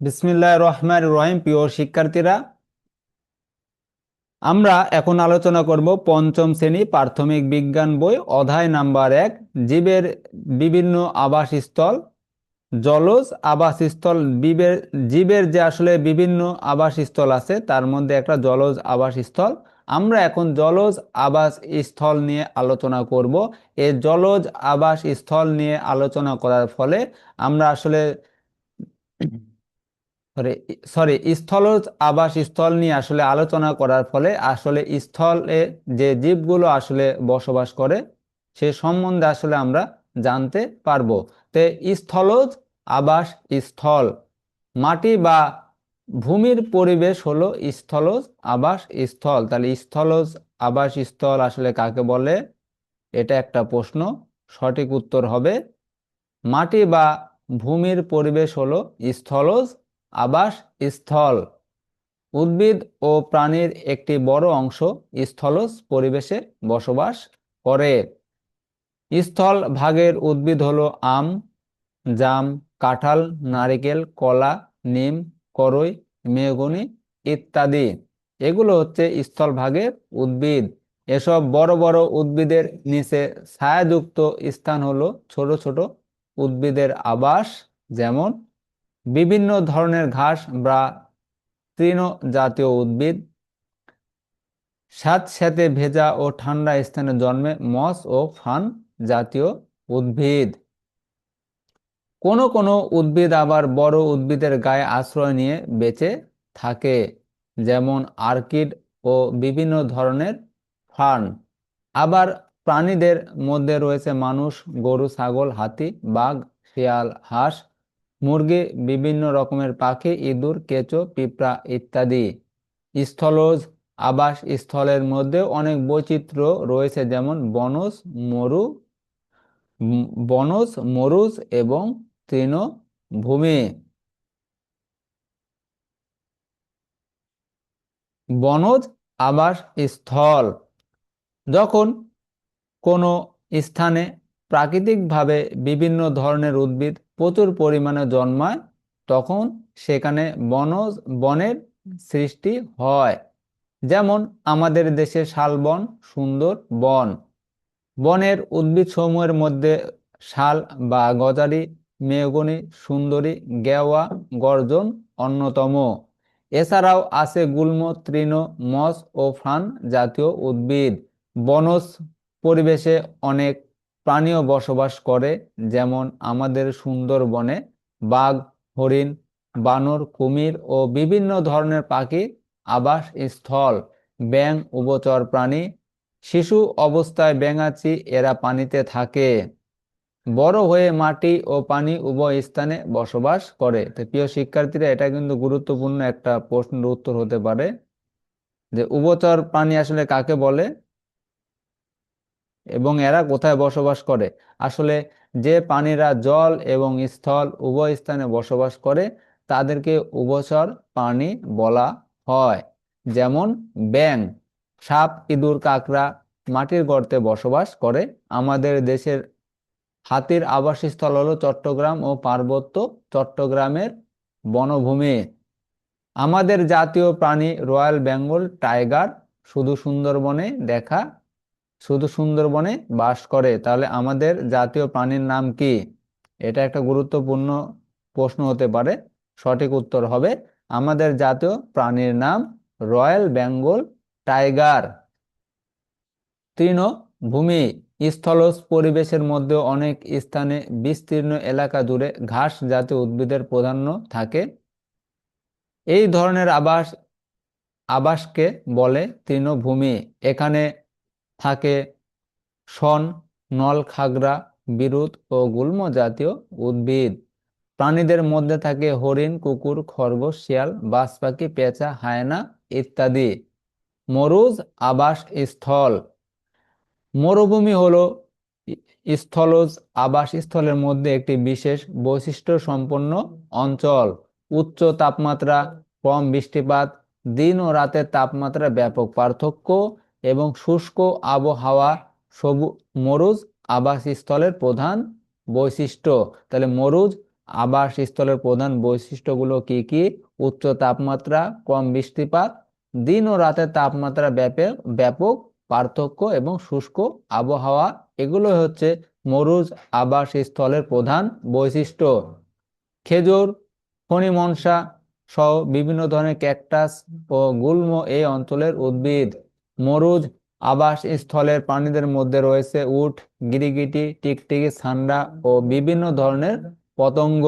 বিসমিল্লাহ রহমান রহিম। প্রিয় শিক্ষার্থীরা, আমরা এখন আলোচনা করব পঞ্চম শ্রেণি প্রাথমিক বিজ্ঞান বই, অধ্যায় নাম্বার এক, জীবের বিভিন্ন আবাসস্থল, জলজ আবাসস্থল জীবের জীবের যে আসলে বিভিন্ন আবাসস্থল আছে, তার মধ্যে একটা জলজ আবাসস্থল। আমরা এখন জলজ আবাস স্থল নিয়ে আলোচনা করব। এই জলজ আবাস স্থল নিয়ে আলোচনা করার ফলে আমরা আসলে সরি সরি স্থলজ আবাস স্থল নিয়ে আসলে আলোচনা করার ফলে আসলে স্থলে যে জীবগুলো আসলে বসবাস করে, সে সম্বন্ধে আসলে আমরা জানতে পারব। তে স্থলজ আবাস স্থল, মাটি বা ভূমির পরিবেশ হলো স্থলজ আবাস স্থল। তাহলে স্থলজ আবাস স্থল আসলে কাকে বলে? এটা একটা প্রশ্ন, সঠিক উত্তর হবে, মাটি বা ভূমির পরিবেশ হলো স্থলজ আবাস স্থল উদ্ভিদ ও প্রাণীর একটি বড় অংশ স্থলজ পরিবেশে বসবাস করে। স্থল ভাগের উদ্ভিদ হলো আম, জাম, কাঁঠাল, নারিকেল, কলা, নিম, করই, মেহগনি ইত্যাদি। এগুলো হচ্ছে স্থল ভাগের উদ্ভিদ। এসব বড় বড় উদ্ভিদের নিচে ছায়াযুক্ত স্থান হলো ছোট ছোট উদ্ভিদের আবাস, যেমন বিভিন্ন ধরনের ঘাস বা তৃণ জাতীয় উদ্ভিদ স্যাঁতস্যাঁতে ভেজা ও ঠান্ডা স্থানে জন্মে মস ও ফান জাতীয় উদ্ভিদ। কোনো কোনো উদ্ভিদ আবার বড় উদ্ভিদের গায়ে আশ্রয় নিয়ে বেঁচে থাকে, যেমন আর্কিড ও বিভিন্ন ধরনের ফার্ন। আবার প্রাণীদের মধ্যে রয়েছে মানুষ, গরু, ছাগল, হাতি, বাঘ, শিয়াল, হাঁস মুরগি, বিভিন্ন রকমের পাখি, ইঁদুর, কেঁচো, পিঁপড়া ইত্যাদি। স্থলজ, আবাস স্থলের মধ্যে অনেক বৈচিত্র্য রয়েছে, যেমন বনজ, মরু, বনজ, মরুজ এবং তৃণভূমি। বনজ, আবাস স্থল। যখন কোনো স্থানে প্রাকৃতিকভাবে বিভিন্ন ধরনের উদ্ভিদ প্রচুর পরিমাণে জন্মায়, তখন সেখানে বনজ, বনের সৃষ্টি হয়। যেমন আমাদের দেশে শালবন সুন্দর বন। বনের উদ্ভিদ সমূহের মধ্যে শাল বা গজারি মেয়গনি সুন্দরী, গেওয়া, গর্জন অন্যতম। এছাড়াও আছে গুল্ম, তৃণ, মস ও ফান জাতীয় উদ্ভিদ। বনজ পরিবেশে অনেক প্রাণীও বসবাস করে, যেমন আমাদের সুন্দরবনে বাঘ, হরিণ, বানর, কুমির ও বিভিন্ন ধরনের পাখি, আবাস স্থল ব্যাং উভচর প্রাণী, শিশু অবস্থায় ব্যাঙাচি এরা পানিতে থাকে। বড় হয়ে মাটি ও পানি উভয় স্থানে বসবাস করে। তো প্রিয় শিক্ষার্থীরা, এটা কিন্তু গুরুত্বপূর্ণ একটা প্রশ্নের উত্তর হতে পারে যে, উভচর প্রাণী আসলে কাকে বলে? এবং এরা কোথায় বসবাস করে? আসলে যে প্রাণীরা জল এবং স্থল উভয় স্থানে বসবাস করে, তাদেরকে উভচর প্রাণী বলা হয়। যেমন ব্যাং সাপ, ইঁদুর, কাকড়া মাটির গর্তে বসবাস করে। আমাদের দেশের হাতির আবাসস্থল হলো চট্টগ্রাম ও পার্বত্য চট্টগ্রামের বনভূমি। আমাদের জাতীয় প্রাণী রয়্যাল বেঙ্গল টাইগার শুধু সুন্দরবনে দেখা শুধু সুন্দরবনে বাস করে, তাহলে আমাদের জাতীয় প্রাণীর নাম কি? এটা একটা গুরুত্বপূর্ণ প্রশ্ন হতে পারে, সঠিক উত্তর হবে আমাদের জাতীয় প্রাণীর নাম রয়্যাল বেঙ্গল টাইগার। তৃণভূমি স্থলজ পরিবেশের মধ্যে অনেক স্থানে বিস্তীর্ণ এলাকা জুড়ে ঘাস জাতীয় উদ্ভিদের প্রাধান্য থাকে। এই ধরনের আবাস, আবাসকে বলে তৃণভূমি। এখানে থাকে শন নলখাগড়া বিরুদ ও গুল্ম জাতীয় উদ্ভিদ। প্রাণীদের মধ্যে থাকে হরিণ, কুকুর, খরগোশ, শিয়াল বাজ পাখি পেঁচা, হায়না ইত্যাদি। মরুজ আবাস স্থল মরুভূমি হল স্থলজ আবাস স্থলের মধ্যে একটি বিশেষ বৈশিষ্ট্য সম্পন্ন অঞ্চল। উচ্চ তাপমাত্রা, কম বৃষ্টিপাত, দিন ও রাতের তাপমাত্রা ব্যাপক পার্থক্য এবং শুষ্ক আবহাওয়া সবু, মরুজ আবাসস্থলের প্রধান বৈশিষ্ট্য। তাহলে মরুজ আবাসস্থলের প্রধান বৈশিষ্ট্যগুলো কি কি? উচ্চ তাপমাত্রা, কম বৃষ্টিপাত, দিন ও রাতের তাপমাত্রা ব্যাপক ব্যাপক পার্থক্য এবং শুষ্ক আবহাওয়া। এগুলো হচ্ছে মরুজ আবাসস্থলের প্রধান বৈশিষ্ট্য। খেজুর ফণিমনসা সহ বিভিন্ন ধরনের ক্যাকটাস ও গুল্ম এই অঞ্চলের উদ্ভিদ। মরুজ আবাসস্থলের প্রাণীদের মধ্যে রয়েছে উট গিরিগিটি টিকটিকি সান্ডা ও বিভিন্ন ধরনের পতঙ্গ।